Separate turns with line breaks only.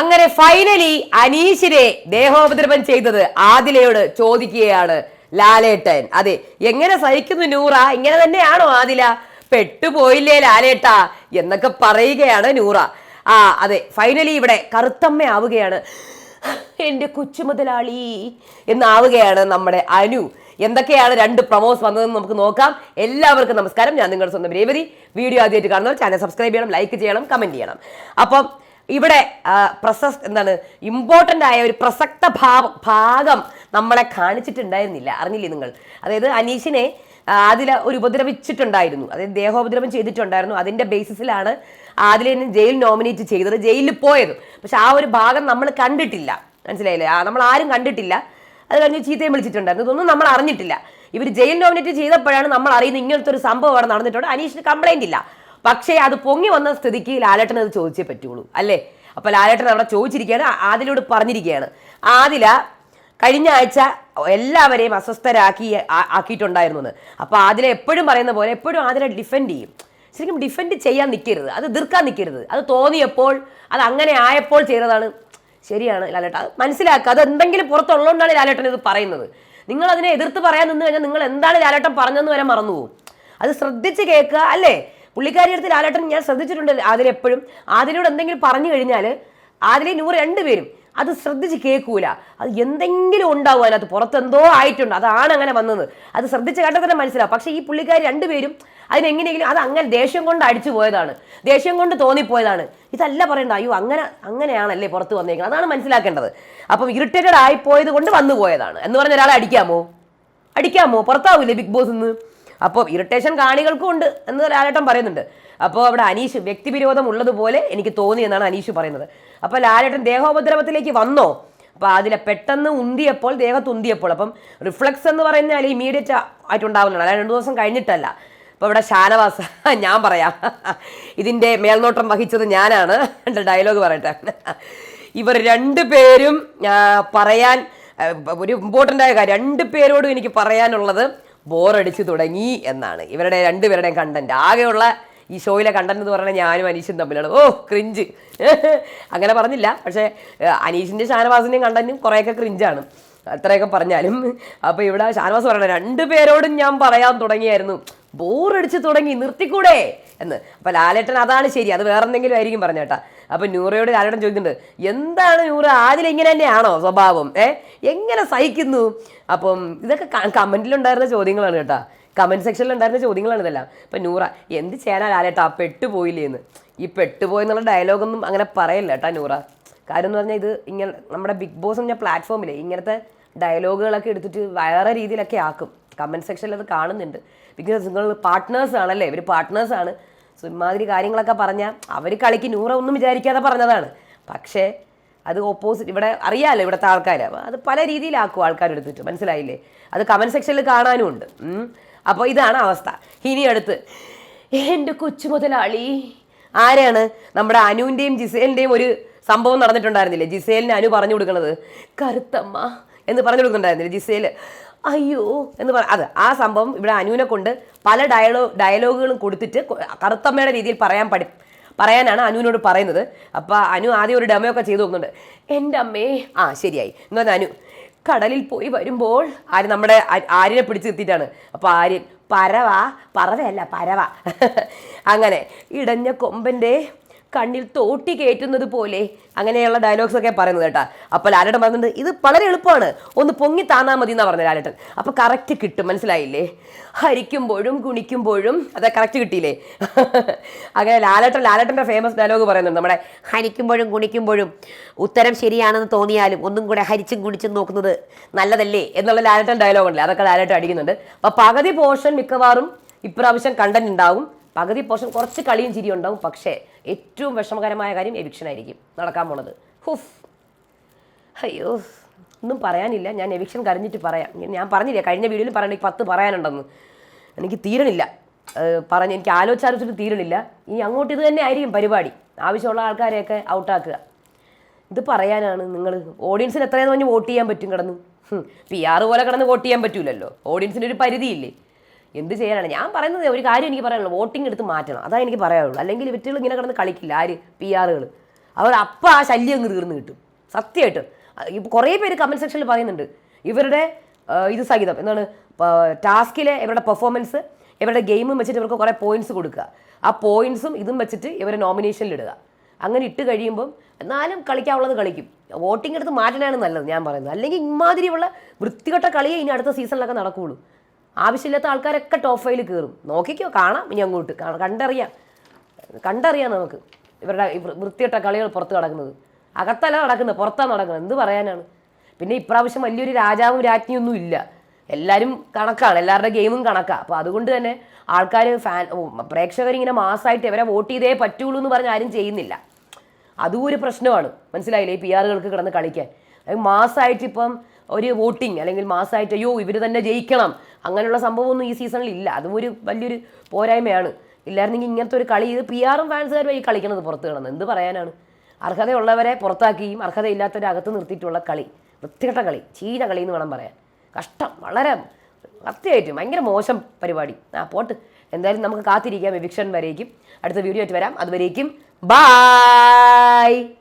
അങ്ങനെ ഫൈനലി അനീഷിനെ ദേഹോപദ്രവം ചെയ്തത് ആദിലയോട് ചോദിക്കുകയാണ് ലാലേട്ടൻ. അതെ എങ്ങനെ സഹിക്കുന്നു നൂറ? ഇങ്ങനെ തന്നെയാണോ ആദില? പെട്ടുപോയില്ലേ ലാലേട്ട? എന്നൊക്കെ പറയുകയാണ് നൂറ. ആ അതെ ഫൈനലി ഇവിടെ കറുത്തമ്മ ആവുകയാണ് എന്റെ കൊച്ചു മുതലാളി എന്നാവുകയാണ് നമ്മുടെ അനു. എന്തൊക്കെയാണ് രണ്ട് പ്രൊമോസ് വന്നതെന്ന് നമുക്ക് നോക്കാം. എല്ലാവർക്കും നമസ്കാരം. ഞാൻ നിങ്ങളുടെ സ്വന്തം രേവതി. വീഡിയോ ആദ്യമായിട്ട് കാണുന്നവർ ചാനൽ സബ്സ്ക്രൈബ് ചെയ്യണം ലൈക്ക് ചെയ്യണം കമന്റ് ചെയ്യണം. അപ്പം ഇവിടെ ആ, പ്രസസ് എന്താണ് ഇമ്പോർട്ടന്റ് ആയ ഒരു പ്രസക്ത ഭാവ ഭാഗം നമ്മളെ കാണിച്ചിട്ടുണ്ടായിരുന്നില്ല. അറിഞ്ഞില്ലേ നിങ്ങൾ? അതായത് അനീഷിനെ ആദില ഒരു ഉപദ്രവിച്ചിട്ടുണ്ടായിരുന്നു. അതായത് ദേഹോപദ്രവം ചെയ്തിട്ടുണ്ടായിരുന്നു. അതിന്റെ ബേസിസിലാണ് ആദിലിനെ ജയിൽ നോമിനേറ്റ് ചെയ്തത് ജയിലിൽ പോയത്. പക്ഷെ ആ ഒരു ഭാഗം നമ്മൾ കണ്ടിട്ടില്ല. മനസ്സിലായില്ലേ? നമ്മൾ ആരും കണ്ടിട്ടില്ല. അത് കഴിഞ്ഞ് ചീത്തയും വിളിച്ചിട്ടുണ്ടായിരുന്നു. ഇതൊന്നും നമ്മൾ അറിഞ്ഞിട്ടില്ല. ഇവർ ജയിൽ നോമിനേറ്റ് ചെയ്തപ്പോഴാണ് നമ്മൾ അറിയുന്നത് ഇങ്ങനത്തെ ഒരു സംഭവം അവിടെ നടന്നിട്ടുണ്ട്. അനീഷിന് കംപ്ലൈന്റ് ഇല്ല. പക്ഷേ അത് പൊങ്ങി വന്ന സ്ഥിതിക്ക് ലാലേട്ടൻ അത് ചോദിച്ചേ പറ്റുള്ളൂ അല്ലേ? അപ്പൊ ലാലേട്ടൻ അവിടെ ചോദിച്ചിരിക്കുകയാണ് ആദിലോട് പറഞ്ഞിരിക്കുകയാണ്. ആദില കഴിഞ്ഞ ആഴ്ച എല്ലാവരെയും അസ്വസ്ഥരാക്കി ആക്കിയിട്ടുണ്ടായിരുന്നു അപ്പൊ ആദില എപ്പോഴും പറയുന്ന പോലെ എപ്പോഴും ആദില ഡിഫെൻഡ് ചെയ്യും. ശരിക്കും ഡിഫെൻഡ് ചെയ്യാൻ നിൽക്കരുത് അത് എതിർക്കാൻ നിൽക്കരുത് അത് തോന്നിയപ്പോൾ അത് അങ്ങനെ ആയപ്പോൾ ചെയ്തതാണ്. ശരിയാണ് ലാലേട്ടൻ. അത് മനസ്സിലാക്കുക. അത് എന്തെങ്കിലും പുറത്തുള്ളതുകൊണ്ടാണ് ലാലേട്ടൻ ഇത് പറയുന്നത്. നിങ്ങൾ അതിനെ എതിർത്ത് പറയാൻ നിന്ന് കഴിഞ്ഞാൽ നിങ്ങൾ എന്താണ് ലാലേട്ടൻ പറഞ്ഞതെന്ന് വരെ മറന്നു പോകും അത് ശ്രദ്ധിച്ച് കേൾക്കുക അല്ലേ? പുള്ളിക്കാരി അടുത്ത് ലാലേട്ടൻ ഞാൻ ശ്രദ്ധിച്ചിട്ടുണ്ട് അതിലെപ്പോഴും ആദിലോട് എന്തെങ്കിലും പറഞ്ഞു കഴിഞ്ഞാൽ ആദിലെ നൂറ് രണ്ടുപേരും അത് ശ്രദ്ധിച്ച് കേൾക്കൂല. അത് എന്തെങ്കിലും ഉണ്ടാവും അതിനകത്ത്. പുറത്തെന്തോ ആയിട്ടുണ്ട്. അതാണ് അങ്ങനെ വന്നത്. അത് ശ്രദ്ധിച്ച് കേട്ടാൽ തന്നെ മനസ്സിലാവും. പക്ഷേ ഈ പുള്ളിക്കാരി രണ്ടുപേരും അതിനെങ്ങനെയെങ്കിലും അത് അങ്ങനെ ദേഷ്യം കൊണ്ട് അടിച്ചു പോയതാണ്. ദേഷ്യം കൊണ്ട് തോന്നിപ്പോയതാണ്. ഇതല്ല പറയണ്ട. അയ്യോ അങ്ങനെ അങ്ങനെയാണല്ലേ പുറത്ത് വന്നേക്കുന്നത്. അതാണ് മനസ്സിലാക്കേണ്ടത്. അപ്പം ഇറിറ്റേറ്റഡ് ആയിപ്പോയത് കൊണ്ട് വന്നു പോയതാണ്. എന്ന് പറഞ്ഞ ഒരാളെ അടിക്കാമോ? അടിക്കാമോ? പുറത്താവൂലേ ബിഗ് ബോസ് നിന്ന് അപ്പോൾ ഇറിറ്റേഷൻ കാണികൾക്കും ഉണ്ട് എന്ന് ലാലേട്ടൻ പറയുന്നുണ്ട്. അപ്പോൾ അവിടെ അനീഷ് വ്യക്തിവിരോധം ഉള്ളതുപോലെ എനിക്ക് തോന്നി എന്നാണ് അനീഷ് പറയുന്നത്. അപ്പോൾ ലാലേട്ടൻ ദേഹോപദ്രവത്തിലേക്ക് വന്നോ? അപ്പോൾ അതിലെ പെട്ടെന്ന് ഉന്തിയപ്പോൾ ദേഹത്ത് ഉന്തിയപ്പോൾ. അപ്പം റിഫ്ലക്സ് എന്ന് പറഞ്ഞാൽ ഇമീഡിയറ്റ് ആയിട്ടുണ്ടാവുന്നതാണ്. അല്ലെങ്കിൽ രണ്ട് ദിവസം കഴിഞ്ഞിട്ടല്ല. അപ്പോൾ ഇവിടെ ഷാനവാസ് ഞാൻ പറയാം. ഇതിന്റെ മേൽനോട്ടം വഹിച്ചത് ഞാനാണ്. എന്റെ ഡയലോഗ് പറയട്ടെ. ഇവർ രണ്ട് പേരും പറയാൻ ഒരു ഇമ്പോർട്ടന്റ് ആയ കാര്യം. രണ്ട് പേരോടും എനിക്ക് പറയാനുള്ളത് ബോറടിച്ച് തുടങ്ങി എന്നാണ്. ഇവരുടെ രണ്ടുപേരുടെയും കണ്ടന്റ് ആകെയുള്ള ഈ ഷോയിലെ കണ്ടന്റ് എന്ന് പറഞ്ഞാൽ ഞാനും അനീഷും തമ്മിലാണ്. ഓ ക്രിഞ്ച് അങ്ങനെ പറഞ്ഞില്ല. പക്ഷേ അനീഷിന്റെ ഷാനവാസിന്റെയും കണ്ടന്റും കുറേയൊക്കെ ക്രിഞ്ചാണ് അത്രയൊക്കെ പറഞ്ഞാലും. അപ്പോൾ ഇവിടെ ഷാനവാസ് പറയണ രണ്ടു പേരോടും ഞാൻ പറയാൻ തുടങ്ങിയായിരുന്നു. ബോറടിച്ച് തുടങ്ങി നിർത്തിക്കൂടെ എന്ന്. അപ്പോൾ ലാലേട്ടൻ അതാണ് ശരി. അത് വേറെന്തെങ്കിലും ആയിരിക്കും പറഞ്ഞേട്ടാ. അപ്പം നൂറയോട് ലാലേട്ടൻ ചോദിക്കുന്നുണ്ട് എന്താണ് നൂറ? ആദ്യം ഇങ്ങനെ തന്നെയാണോ സ്വഭാവം? ഏ? എങ്ങനെ സഹിക്കുന്നു? അപ്പം ഇതൊക്കെ കമന്റിലുണ്ടായിരുന്ന ചോദ്യങ്ങളാണ് കേട്ടാ. കമന്റ് സെക്ഷനിൽ ഉണ്ടായിരുന്ന ചോദ്യങ്ങളാണ് ഇതെല്ലാം. അപ്പം നൂറ എന്ത് ചെയ്യാനാ ലാലേട്ടാ പെട്ടുപോയില്ലേ എന്ന് ഈ പെട്ടുപോയെന്നുള്ള ഡയലോഗൊന്നും അങ്ങനെ പറയല്ല കേട്ടാ നൂറ. കാര്യം എന്ന് പറഞ്ഞാൽ ഇത് ഇങ്ങനെ നമ്മുടെ ബിഗ് ബോസ് എന്ന പ്ലാറ്റ്ഫോമിലെ ഇങ്ങനത്തെ ഡയലോഗുകളൊക്കെ എടുത്തിട്ട് വേറെ രീതിയിലൊക്കെ ആക്കും. കമന്റ് സെക്ഷനിൽ അത് കാണുന്നുണ്ട്. ബിക്കോസ് നിങ്ങൾ പാർട്ട്നേഴ്സ് ആണല്ലേ? ഇവർ പാർട്ട്നേഴ്സ് ആണ്. സോ ഇമാതിരി കാര്യങ്ങളൊക്കെ പറഞ്ഞാൽ അവർ കളിക്ക് നൂറ ഒന്നും വിചാരിക്കാതെ പറഞ്ഞതാണ്. പക്ഷേ അത് ഓപ്പോസിറ്റ് ഇവിടെ അറിയാമല്ലോ ഇവിടുത്തെ ആൾക്കാർ അത് പല രീതിയിലാക്കും ആൾക്കാരെടുത്തിട്ട് മനസ്സിലായില്ലേ? അത് കമന്റ് സെക്ഷനിൽ കാണാനും ഉണ്ട്. അപ്പോൾ ഇതാണ് അവസ്ഥ. ഇനി അടുത്ത്. എന്റെ കൊച്ചു മുതലാളി. ആരാണ്? നമ്മുടെ അനുവിന്റെയും ജിസേലിന്റെയും ഒരു സംഭവം നടന്നിട്ടുണ്ടായിരുന്നില്ലേ? ജിസേലിന് അനു പറഞ്ഞു കൊടുക്കുന്നത് കറുത്തമ്മ എന്ന് പറഞ്ഞു കൊടുക്കുന്നുണ്ടായിരുന്നില്ലേ ജിസേൽ അയ്യോ എന്ന് പറ അത് ആ സംഭവം ഇവിടെ അനുവിനെ കൊണ്ട് പല ഡയലോ ഡയലോഗുകളും കൊടുത്തിട്ട് കറുത്തമ്മയുടെ രീതിയിൽ പറയാൻ പഠി പറയാനാണ് അനുവിനോട് പറയുന്നത്. അപ്പോൾ അനു ആദ്യം ഒരു ഡെമോ ചെയ്തു നോക്കുന്നുണ്ട്. എന്റെ അമ്മേ. ആ ശരിയായി. എന്ന് പറഞ്ഞാൽ അനു കടലിൽ പോയി വരുമ്പോൾ ആര് നമ്മുടെ ആര്യനെ പിടിച്ച് നിർത്തിയിട്ടാണ്. അപ്പോൾ ആര്യൻ പരവ പറവയല്ല പരവ. അങ്ങനെ ഇടഞ്ഞ കൊമ്പന്റെ കണ്ണിൽ തോട്ടി കയറ്റുന്നത് പോലെ. അങ്ങനെയുള്ള ഡയലോഗ്സ് ഒക്കെ പറയുന്നത് കേട്ടാ. അപ്പോൾ ലാലേട്ടൻ പറയുന്നുണ്ട് ഇത് വളരെ എളുപ്പമാണ്. ഒന്ന് പൊങ്ങി താന്നാ മതി എന്നാ പറഞ്ഞത് ലാലേട്ടൻ. അപ്പോൾ കറക്റ്റ് കിട്ടും മനസ്സിലായില്ലേ? ഹരിക്കുമ്പോഴും ഗുണിക്കുമ്പോഴും അത് കറക്റ്റ് കിട്ടിയില്ലേ? അങ്ങനെ ലാലേട്ടൻ ലാലേട്ടന്റെ ഫേമസ് ഡയലോഗ് പറയുന്നുണ്ട്. നമ്മുടെ ഹരിക്കുമ്പോഴും ഗുണിക്കുമ്പോഴും ഉത്തരം ശരിയാണെന്ന് തോന്നിയാലും ഒന്നും കൂടെ ഹരിച്ചും ഗുണിച്ചും നോക്കുന്നത് നല്ലതല്ലേ എന്നുള്ള ലാലേട്ടൻ ഡയലോഗ് ഉണ്ടല്ലേ? അതൊക്കെ ലാലേട്ടൻ അടിക്കുന്നുണ്ട്. അപ്പോൾ പകുതി പോർഷൻ മിക്കവാറും ഇപ്രാവശ്യം കണ്ടന്റ് ഉണ്ടാവും. പകുതി പോർഷൻ കുറച്ച് കളിയും ചിരിയും ഉണ്ടാവും. പക്ഷേ ഏറ്റവും വിഷമകരമായ കാര്യം എവിക്ഷൻ ആയിരിക്കും. നടക്കാൻ പോണത്. ഹുഫ്. അയ്യോ ഒന്നും പറയാനില്ല. ഞാൻ എവിക്ഷൻ കരഞ്ഞിട്ട് പറയാം. ഞാൻ- പറഞ്ഞില്ല കഴിഞ്ഞ വീഡിയോയിൽ പറയണ പത്ത് പറയാനുണ്ടെന്ന്. എനിക്ക് തീരണില്ല. പറഞ്ഞ് എനിക്ക് ആലോചിച്ചാലോചിച്ചിട്ട് തീരണില്ല. ഇനി അങ്ങോട്ട് ഇത് തന്നെ ആയിരിക്കും പരിപാടി. ആവശ്യമുള്ള ആൾക്കാരെയൊക്കെ ഔട്ടാക്കുക. ഇത് പറയാനാണ് നിങ്ങൾ ഓഡിയൻസിന് എത്രയെന്ന് പറഞ്ഞ് വോട്ട് ചെയ്യാൻ പറ്റും കിടന്ന്? പി ആർ പോലെ കിടന്ന് വോട്ട് ചെയ്യാൻ പറ്റൂലല്ലോ. ഓഡിയൻസിന് ഒരു പരിധിയില്ലേ? എന്ത് ചെയ്യാനാണ്? ഞാൻ പറയുന്നത് ഒരു കാര്യം എനിക്ക് പറയാനുള്ളൂ. വോട്ടിംഗ് എടുത്ത് മാറ്റണം. അതാണ് എനിക്ക് പറയാനുള്ളൂ. അല്ലെങ്കിൽ വിറ്റുകൾ ഇങ്ങനെ കിടന്ന് കളിക്കില്ല. ആര്? പി ആറുകൾ അവർ അപ്പം ആ ശല്യം അങ്ങ് തീർന്നു കിട്ടും. സത്യമായിട്ട്. ഇപ്പോൾ കുറേ പേര് കമന്റ് സെക്ഷനിൽ പറയുന്നുണ്ട്. ഇവരുടെ ഇത് സഹിതം എന്താണ്? ടാസ്കിലെ ഇവരുടെ പെർഫോമൻസ് ഇവരുടെ ഗെയിമും വെച്ചിട്ട് ഇവർക്ക് കുറേ പോയിന്റ്സ് കൊടുക്കുക. ആ പോയിന്റ്സും ഇതും വെച്ചിട്ട് ഇവരെ നോമിനേഷനിൽ ഇടുക. അങ്ങനെ ഇട്ട് കഴിയുമ്പം എന്നാലും കളിക്കാനുള്ളത് കളിക്കും. വോട്ടിംഗ് എടുത്ത് മാറ്റാനാണ് നല്ലത് ഞാൻ പറയുന്നത്. അല്ലെങ്കിൽ ഇമാതിരിയുള്ള വൃത്തികെട്ട കളിയെ ഇനി അടുത്ത സീസണിലൊക്കെ നടക്കുകയുള്ളൂ ആവശ്യമില്ലാത്ത ആൾക്കാരൊക്കെ ടോപ്പ് ഫൈവിൽ കയറും നോക്കിക്കോ കാണാം. ഇനി അങ്ങോട്ട് കാണാം. കണ്ടറിയാം. കണ്ടറിയാം നമുക്ക്. ഇവരുടെ വൃത്തിയിട്ട കളികൾ പുറത്ത് നടക്കുന്നത്. അകത്തല്ല നടക്കുന്നത് പുറത്താണ് നടക്കുന്നത്. എന്ത് പറയാനാണ്? പിന്നെ ഇപ്രാവശ്യം വലിയൊരു രാജാവും രാജ്ഞിയൊന്നും ഇല്ല. എല്ലാവരും കണക്കാണ്. എല്ലാവരുടെ ഗെയിമും കണക്കാണ് അപ്പോൾ അതുകൊണ്ട് തന്നെ ആൾക്കാർ ഫാൻ പ്രേക്ഷകരിങ്ങനെ മാസമായിട്ട് ഇവരെ വോട്ട് ചെയ്തേ പറ്റുള്ളൂ എന്ന് പറഞ്ഞ് ആരും ചെയ്യുന്നില്ല. അതും ഒരു പ്രശ്നമാണ്. മനസ്സിലായില്ലേ? ഈ പി ആറുകൾക്ക് കിടന്ന് കളിക്കാൻ. മാസമായിട്ട് ഇപ്പം ഒരു വോട്ടിംഗ് അല്ലെങ്കിൽ മാസമായിട്ട് അയ്യോ ഇവർ തന്നെ ജയിക്കണം. അങ്ങനെയുള്ള സംഭവമൊന്നും ഈ സീസണിൽ ഇല്ല. അതും ഒരു വലിയൊരു പോരായ്മയാണ്. ഇല്ലായിരുന്നെങ്കിൽ ഇങ്ങനത്തെ ഒരു കളി ഇത് പി ആറും ഫാൻസുകാരും ഈ കളിക്കുന്നത് പുറത്ത് കിടന്ന്. എന്ത് പറയാനാണ്? അർഹതയുള്ളവരെ പുറത്താക്കിയും അർഹതയില്ലാത്തവരെ അകത്ത് നിർത്തിയിട്ടുള്ള കളി വൃത്തികെട്ട കളി ചീന കളി എന്ന് വേണം പറയാൻ. കഷ്ടം വളരെ സത്യമായിട്ടും ഭയങ്കര മോശം പരിപാടി. ആ പോട്ട്. എന്തായാലും നമുക്ക് കാത്തിരിക്കാം. എവിക്ഷൻ വരേക്കും. അടുത്ത വീഡിയോ ആയിട്ട് വരാം. അതുവരേക്കും ബായ്